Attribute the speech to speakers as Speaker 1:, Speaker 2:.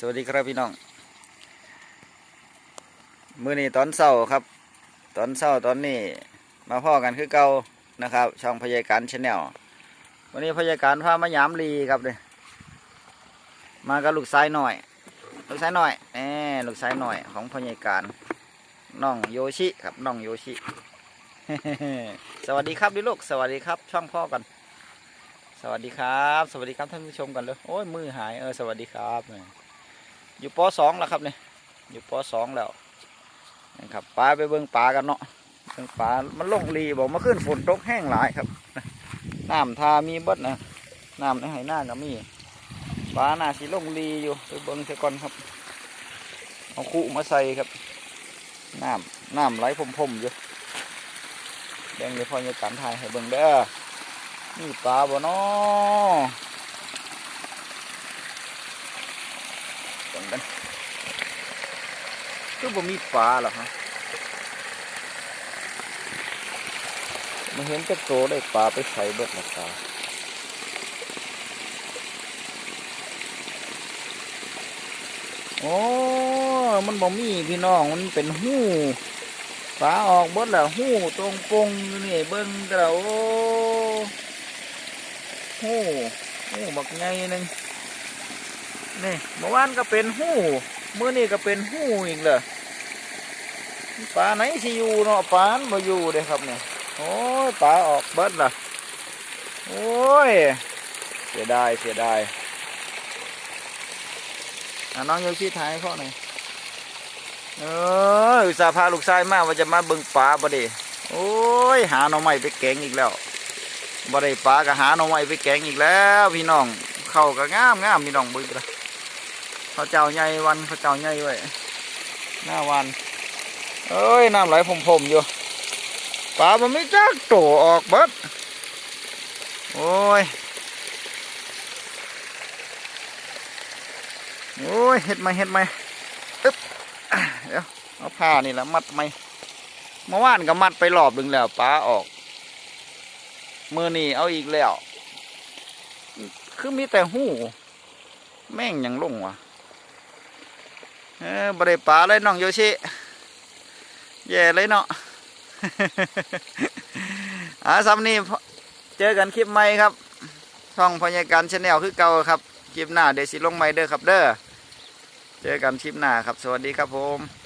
Speaker 1: สวัสดีครับพี่น้อง มือนี้ตอนเช้าครับ ตอนเช้าตอนนี้มาพ่อกันคือเก่านะครับ ช่องพยาการชาแนลวันนี้พยาการพามายามลีครับเลยมากับลูกชายหน่อย ลูกชายหน่อยแหมลูกชายหน่อยของพยาการน้องโยชิครับน้องโยชิ สวัสดีครับดิลูก สวัสดีครับ ช่องพ่อกันสวัสดีครับ สวัสดีครับท่านผู้ชมกันเลย โอ้ยมือหาย เออ สวัสดีครับ อยู่ปสองแล้วครับเนี่ยอยู่ปสองแล้วนะครับปลาไปเบิ่งปลากันเนาะเบิ่งปลามันลงรีบอกมาขึ้นฝนตกแห้งหลายครับน้ำทามีบดนะน้ำในไหหน้าก็มีปลาหน้าสีลงรีอยู่ไปเบิ่งเสียก่อนครับเอาคู่มาใส่ครับน้ำน้ำไหลพรมๆอยู่แดงเลยพอจะการถ่ายให้เบิ่งเด้อนี่ปลาบ่เนาะกันกัน คือบ่มีปลาหรอฮะมาเห็นจะโตได้ปลาไปใส่เบิดละปลาโอ้มันบ่มีพี่น้องมันเป็นหู้ปลาออกเบิดแล้วหู้ตรงปงนี่เบิ่งกระโอ้หู้หู้บักไงนึ่งนี่เมื่อวานก็เป็นหู้ เมื่อนี้ก็เป็นหู้อีกเลยปลาไหนสิอยู่เนาะปลานมาอยู่เลยครับเนี่ยโอ้ยปลาออกเบิดล่ะโอ้ยเสียดายเสียดายน้องโยชิถ่ายให้พ่อหน่อยเอออุตส่าห์พาลูกชายมาว่าจะมาเบิ่งปลาบ่ดิโอ้ยหาหน่อไม้ไปแกงอีกแล้วบ่ได้ปลากะหาหน่อไม้ไปแกงอีกแล้ว พี่น้องเข้าก็งามงามพี่น้องบึ้งไป เขาเจ้าใหญ่วันเขาเจ้าใหญ่ไว้หน้าวัน เอ้ยน้ำไหลพรมๆอยู่ปลามันไม่จักโตออกเบิดโอ้ยโอ้ยเห็ดไหมเห็ดไหมอึ๊บเดี๋ยวเอาผ้านี่แหละมัดไหมเมื่อวานก็มัดไปรอบหนึ่งแล้วปลาออกมือนี่เอาอีกแล้ว คือมีแต่หู แม่งยังลงวะ เออบริปลาเลยน้องโยชิแย่เลยเนาะอาซ้ำนี่เจอกันคลิปใหม่ครับ ช่องพยาการชาแนลคือเก่าครับ คลิปหน้าเดี๋ยวสิลงใหม่เด้อครับเด้อ เจอกันคลิปหน้าครับ สวัสดีครับผม